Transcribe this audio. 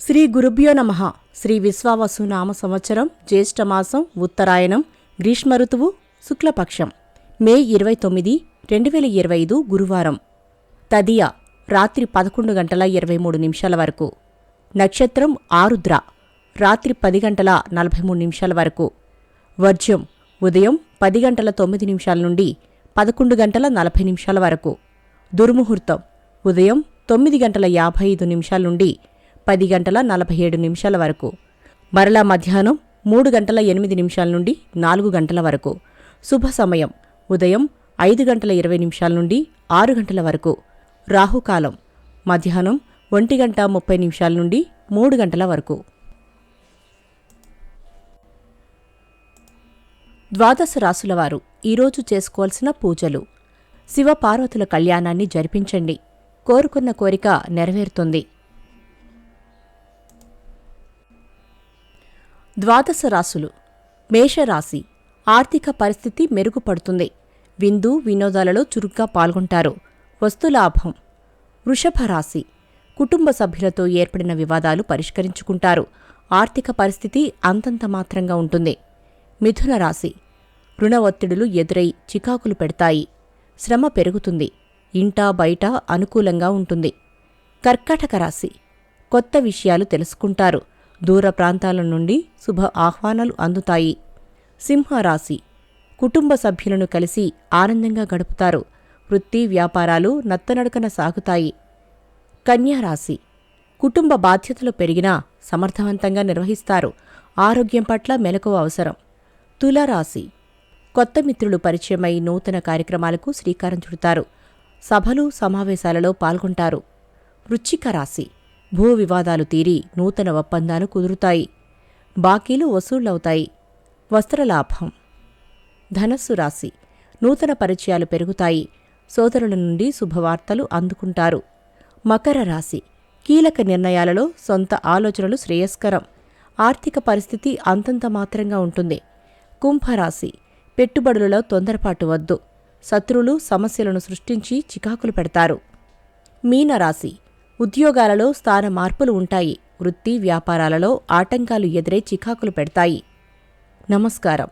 శ్రీ గురుభ్యో నమ. శ్రీ విశ్వావసు నామ సంవత్సరం జ్యేష్ఠమాసం ఉత్తరాయణం గ్రీష్మ ఋతువు శుక్లపక్షం. మే ఇరవై తొమ్మిది రెండు వేల ఇరవై ఐదు గురువారం. తదియ రాత్రి పదకొండు గంటల ఇరవై మూడు నిమిషాల వరకు. నక్షత్రం ఆరుద్ర. రాత్రి పది గంటల నలభై మూడు నిమిషాల వరకు. వర్జ్యం ఉదయం పది గంటల తొమ్మిది నిమిషాల నుండి పదకొండు గంటల నలభై నిమిషాల వరకు. దుర్ముహూర్తం ఉదయం తొమ్మిది గంటల యాభై ఐదు నిమిషాల నుండి పది గంటల నలభై ఏడు నిమిషాల వరకు. మరలా మధ్యాహ్నం మూడు గంటల ఎనిమిది నిమిషాల నుండి నాలుగు గంటల వరకు. శుభ సమయం. ఉదయం ఐదు గంటల ఇరవై నిమిషాల నుండి ఆరు గంటల వరకు. రాహుకాలం. మధ్యాహ్నం ఒంటి గంట ముప్పై నిమిషాల నుండి మూడు గంటల వరకు. ద్వాదశ రాసులవారు ఈరోజు చేసుకోవాల్సిన పూజలు. శివపార్వతుల కళ్యాణాన్ని జరిపించండి. కోరుకున్న కోరిక నెరవేరుతుంది. ద్వాదశ రాశులు మేషరాశి. ఆర్థిక పరిస్థితి మెరుగుపడుతుంది. విందు వినోదాలలో చురుగ్గా పాల్గొంటారు. వస్తులాభం వృషభ రాశి. కుటుంబ సభ్యులతో ఏర్పడిన వివాదాలు పరిష్కరించుకుంటారు. ఆర్థిక పరిస్థితి అంతంత మాత్రంగా ఉంటుంది. మిథున రాశి. రుణ ఒత్తిడులు ఎదురై చికాకులు పెడతాయి. శ్రమ పెరుగుతుంది. ఇంటా బయట అనుకూలంగా ఉంటుంది. కర్కాటక రాశి. కొత్త విషయాలు తెలుసుకుంటారు. దూర ప్రాంతాల నుండి శుభ ఆహ్వానాలు అందుతాయి. సింహరాశి. కుటుంబ సభ్యులను కలిసి ఆనందంగా గడుపుతారు. వృత్తి వ్యాపారాలు నత్తనడకన సాగుతాయి. కన్యారాశి. కుటుంబ బాధ్యతలు పెరిగినా సమర్థవంతంగా నిర్వహిస్తారు. ఆరోగ్యం పట్ల మెలకువ అవసరం. తులారాశి. కొత్త మిత్రులు పరిచయమై నూతన కార్యక్రమాలకు శ్రీకారం చుడతారు. సభలు సమావేశాలలో పాల్గొంటారు. వృచ్చిక రాశి. భూ వివాదాలు తీరి నూతన ఒప్పందాలు కుదురుతాయి. బాకీలు వసూళ్ళవుతాయి. వస్త్రలాభం ధనస్సు రాశి. నూతన పరిచయాలు పెరుగుతాయి. సోదరుల నుండి శుభవార్తలు అందుకుంటారు. మకర రాశి. కీలక నిర్ణయాలలో సొంత ఆలోచనలు శ్రేయస్కరం. ఆర్థిక పరిస్థితి అంతంత మాత్రంగా ఉంటుంది. కుంభరాశి. పెట్టుబడులలో తొందరపాటు వద్దు. శత్రువులు సమస్యలను సృష్టించి చికాకులు పెడతారు. మీనరాశి. ఉద్యోగాలలో స్థాన మార్పులు ఉంటాయి. వృత్తి వ్యాపారాలలో ఆటంకాలు ఎదురై చికాకులు పెడతాయి. నమస్కారం.